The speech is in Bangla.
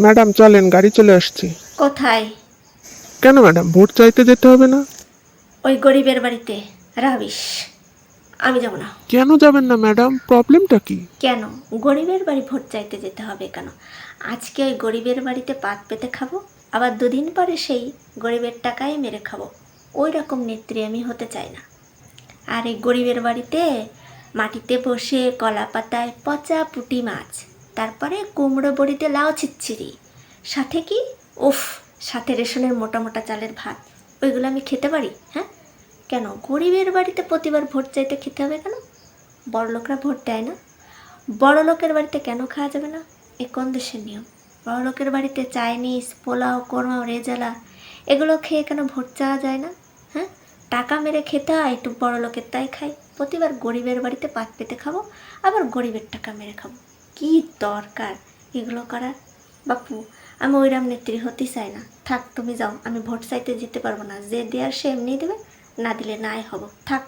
ম্যাডাম চলেন গাড়ি চলে আসছি। কোথায়? কেন ম্যাডাম ভোট চাইতে যেতে হবে না? ওই গরিবের বাড়িতে রাবিশ। আমি যাব না। কেন যাবেন না ম্যাডাম? প্রবলেমটা কি? কেন? গরিবের বাড়ি ভোট চাইতে যেতে হবে কেন? আজকে ওই গরিবের বাড়িতে পাত পেতে খাব আবার দুদিন পরে সেই গরিবের টাকাই মেরে খাব। ওই রকম নেত্রী আমি হতে চাই না। আর এই গরিবের বাড়িতে মাটিতে বসে কলা পাতায় পচা পুঁটি মাছ তারপরে কুমড়ো বড়িতে লাউ ছিচ্ছিরি। সাথে কি? উফ, সাথে রেশনের মোটা মোটা চালের ভাত। ওইগুলো আমি খেতে পারি? হ্যাঁ? কেন? গরিবের বাড়িতে প্রতিবার ভোট চাইতে খেতে হবে কেন? বড় লোকরা ভোট দেয় না। বড় লোকের বাড়িতে কেন খাওয়া যাবে না? এ কোন দেশের নিয়ম? বড় লোকের বাড়িতে চাইনিজ, পোলাও, কোরমা, রেজালা, এগুলো খেয়ে কেন ভোট চাওয়া যায় না? হ্যাঁ? টাকা মেরে খেতে হয়, একটু বড় লোকের তাই খাই। প্রতিবার গরিবের বাড়িতে পাত পেতে খাব, আবার গরিবের টাকা মেরে খাব। কি দরকার? এগুলো করার? বাপু, আমি ওইরাম নেত্রী হতে চাই না। থাক, তুমি যাও, আমি ভোট চাইতে যেতে পারব না। যে দেওয়ার সে এমনি দেবে, না দিলে নাই হব। থাক।